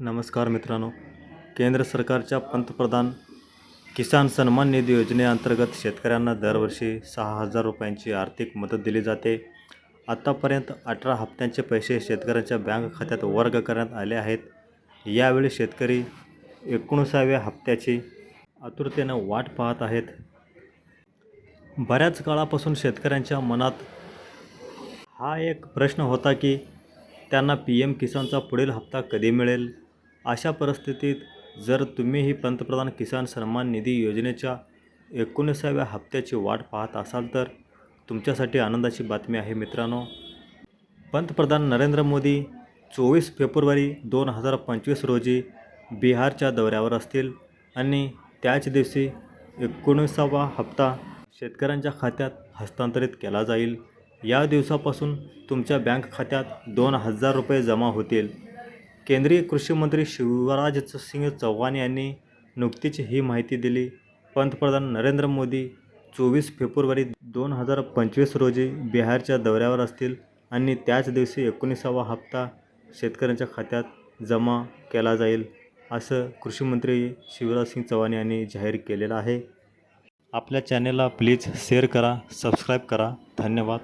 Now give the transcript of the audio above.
नमस्कार मित्रांनो. केंद्र सरकारच्या पंतप्रधान किसान सन्मान निधी योजनेअंतर्गत शेतकऱ्यांना दरवर्षी सहा हजार रुपयांची आर्थिक मदत दिली जाते. आत्तापर्यंत अठरा हप्त्यांचे पैसे शेतकऱ्यांच्या बँक खात्यात वर्ग करण्यात आले आहेत. यावेळी शेतकरी एकोणीसाव्या हप्त्याची आतुरतेनं वाट पाहत आहेत. बऱ्याच काळापासून शेतकऱ्यांच्या मनात हा एक प्रश्न होता की त्यांना पी एम किसानचा पुढील हप्ता कधी मिळेल? अशा परिस्थितीत जर तुम्हीही पंतप्रधान किसान सन्मान निधी योजनेच्या एकोणीसाव्या हप्त्याची वाट पाहत असाल तर तुमच्यासाठी आनंदाची बातमी आहे मित्रांनो. पंतप्रधान नरेंद्र मोदी चोवीस फेब्रुवारी दोन हजार पंचवीस रोजी बिहारच्या दौऱ्यावर असतील आणि त्याच दिवशी एकोणीसावा हप्ता शेतकऱ्यांच्या खात्यात हस्तांतरित केला जाईल. या दिवसापासून तुमच्या बँक खात्यात दोन हजार रुपये जमा होतील. केंद्रीय कृषी मंत्री शिवराज सिंग चौहान यांनी नुकतीच ही माहिती दिली. पंतप्रधान नरेंद्र मोदी चोवीस फेब्रुवारी दोन हजार पंचवीस रोजी बिहारच्या दौऱ्यावर असतील आणि त्याच दिवशी एकोणीसावा हप्ता शेतकऱ्यांच्या खात्यात जमा केला जाईल असं कृषीमंत्री शिवराजसिंग शिवराज सिंग चौहान यांनी जाहीर केलेलं आहे. आपल्या चॅनेलला प्लीज शेअर करा सबस्क्राईब करा. धन्यवाद.